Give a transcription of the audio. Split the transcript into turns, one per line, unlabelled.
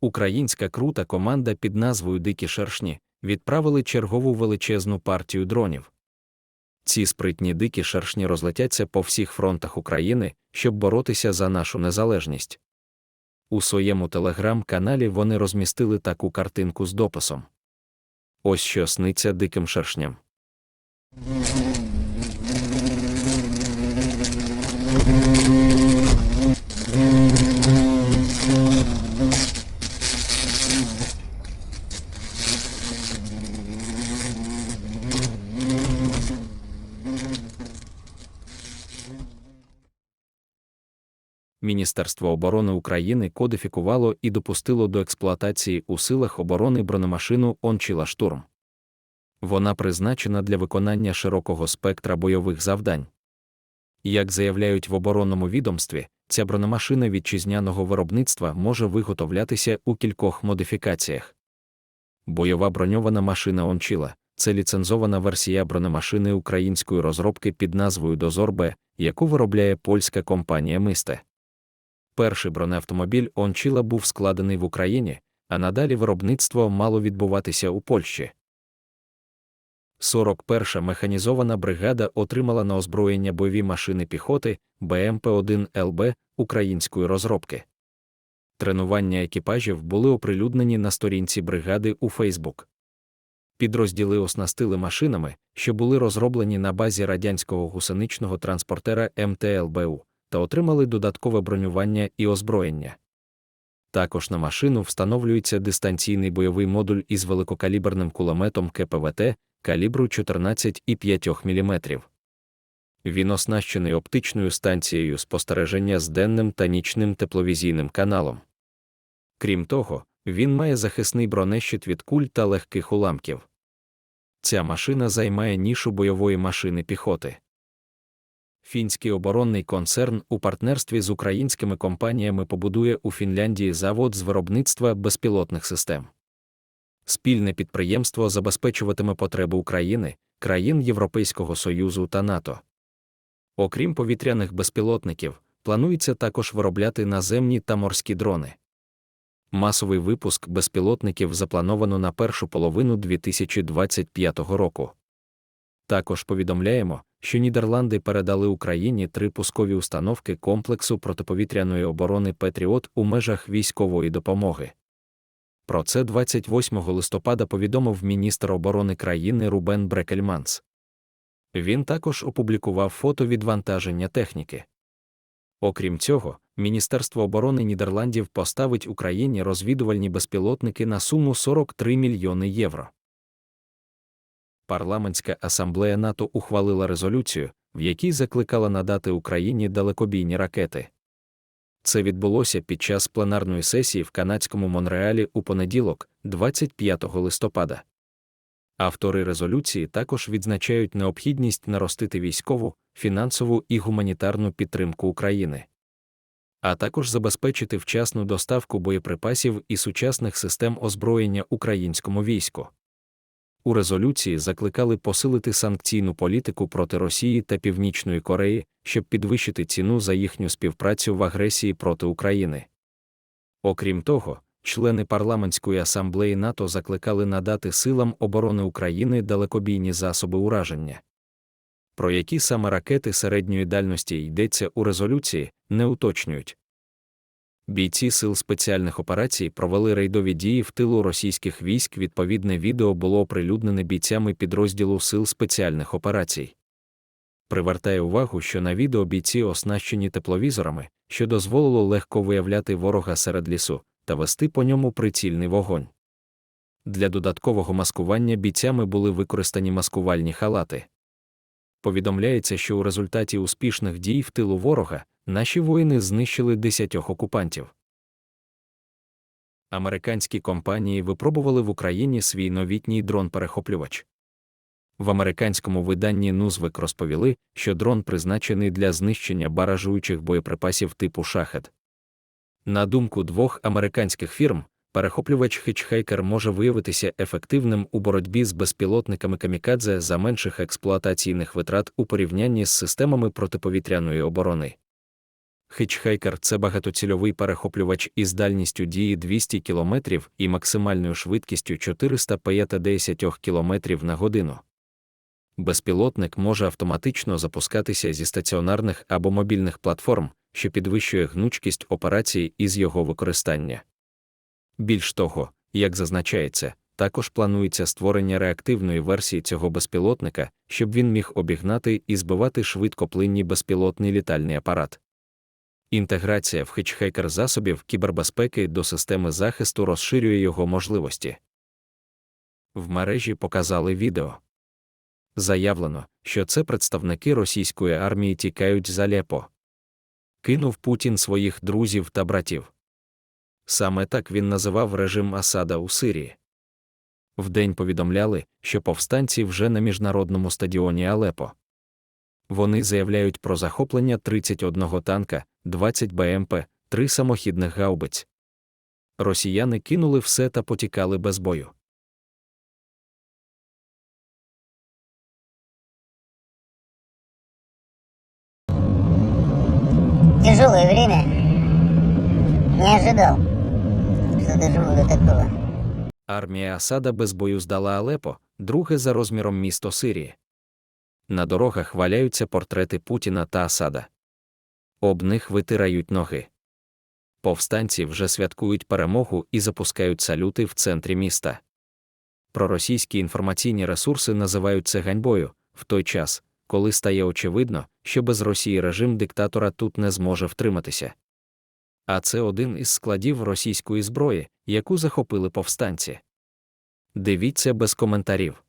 українська крута команда під назвою Дикі Шершні відправили чергову величезну партію дронів. Ці спритні дикі шершні розлетяться по всіх фронтах України, щоб боротися за нашу незалежність. У своєму телеграм-каналі вони розмістили таку картинку з дописом. Ось що сниться диким шершням. Міністерство оборони України кодифікувало і допустило до експлуатації у силах оборони бронемашину Ончіла Штурм. Вона призначена для виконання широкого спектра бойових завдань. Як заявляють в оборонному відомстві, ця бронемашина вітчизняного виробництва може виготовлятися у кількох модифікаціях. Бойова броньована машина Ончіла це ліцензована версія бронемашини української розробки під назвою Дозор Б, яку виробляє польська компанія Мисте. Перший бронеавтомобіль Ончіла був складений в Україні, а надалі виробництво мало відбуватися у Польщі. 41-ша механізована бригада отримала на озброєння бойові машини піхоти БМП-1 ЛБ української розробки. Тренування екіпажів були оприлюднені на сторінці бригади у Фейсбук. Підрозділи оснастили машинами, що були розроблені на базі радянського гусеничного транспортера МТЛБУ, та отримали додаткове бронювання і озброєння. Також на машину встановлюється дистанційний бойовий модуль із великокаліберним кулеметом КПВТ калібру 14,5 мм. Він оснащений оптичною станцією спостереження з денним та нічним тепловізійним каналом. Крім того, він має захисний бронещит від куль та легких уламків. Ця машина займає нішу бойової машини піхоти. Фінський оборонний концерн у партнерстві з українськими компаніями побудує у Фінляндії завод з виробництва безпілотних систем. Спільне підприємство забезпечуватиме потреби України, країн Європейського Союзу та НАТО. Окрім повітряних безпілотників, планується також виробляти наземні та морські дрони. Масовий випуск безпілотників заплановано на першу половину 2025 року. Також повідомляємо, що Нідерланди передали Україні три пускові установки комплексу протиповітряної оборони Петріот у межах військової допомоги. Про це 28 листопада повідомив міністр оборони країни Рубен Брекельманс. Він також опублікував фото відвантаження техніки. Окрім цього, Міністерство оборони Нідерландів поставить Україні розвідувальні безпілотники на суму 43 мільйони євро. Парламентська асамблея НАТО ухвалила резолюцію, в якій закликала надати Україні далекобійні ракети. Це відбулося під час пленарної сесії в канадському Монреалі у понеділок, 25 листопада. Автори резолюції також відзначають необхідність наростити військову, фінансову і гуманітарну підтримку України, а також забезпечити вчасну доставку боєприпасів і сучасних систем озброєння українському війську. У резолюції закликали посилити санкційну політику проти Росії та Північної Кореї, щоб підвищити ціну за їхню співпрацю в агресії проти України. Окрім того, члени парламентської асамблеї НАТО закликали надати силам оборони України далекобійні засоби ураження. Про які саме ракети середньої дальності йдеться у резолюції, не уточнюють. Бійці сил спеціальних операцій провели рейдові дії в тилу російських військ. Відповідне відео було оприлюднене бійцями підрозділу сил спеціальних операцій. Привертає увагу, що на відео бійці оснащені тепловізорами, що дозволило легко виявляти ворога серед лісу та вести по ньому прицільний вогонь. Для додаткового маскування бійцями були використані маскувальні халати. Повідомляється, що у результаті успішних дій в тилу ворога наші воїни знищили десятьох окупантів. Американські компанії випробували в Україні свій новітній дрон-перехоплювач. В американському виданні Нузвик розповіли, що дрон призначений для знищення баражуючих боєприпасів типу шахет. На думку двох американських фірм, перехоплювач Hitchhiker може виявитися ефективним у боротьбі з безпілотниками камікадзе за менших експлуатаційних витрат у порівнянні з системами протиповітряної оборони. Хичхайкер це багатоцільовий перехоплювач із дальністю дії 200 км і максимальною швидкістю 450 км на годину. Безпілотник може автоматично запускатися зі стаціонарних або мобільних платформ, що підвищує гнучкість операції із його використання. Більш того, як зазначається, також планується створення реактивної версії цього безпілотника, щоб він міг обігнати і збивати швидкоплинні безпілотний літальний апарат. Інтеграція в хичхекер засобів кібербезпеки до системи захисту розширює його можливості. В мережі показали відео. Заявлено, що це представники російської армії тікають з Алепо. Кинув Путін своїх друзів та братів. Саме так він називав режим Асада у Сирії. Вдень повідомляли, що повстанці вже на міжнародному стадіоні Алепо. Вони заявляють про захоплення 31 танка, 20 БМП, 3 самохідних гаубиць. Росіяни кинули все та потікали без бою.
Тяжелое время. Не ожидал, что доживу до такого.
Армія Асада без бою здала Алепо, друге за розміром місто Сирії. На дорогах валяються портрети Путіна та Асада. Об них витирають ноги. Повстанці вже святкують перемогу і запускають салюти в центрі міста. Проросійські інформаційні ресурси називають це ганьбою, в той час, коли стає очевидно, що без Росії режим диктатора тут не зможе втриматися. А це один із складів російської зброї, яку захопили повстанці. Дивіться без коментарів.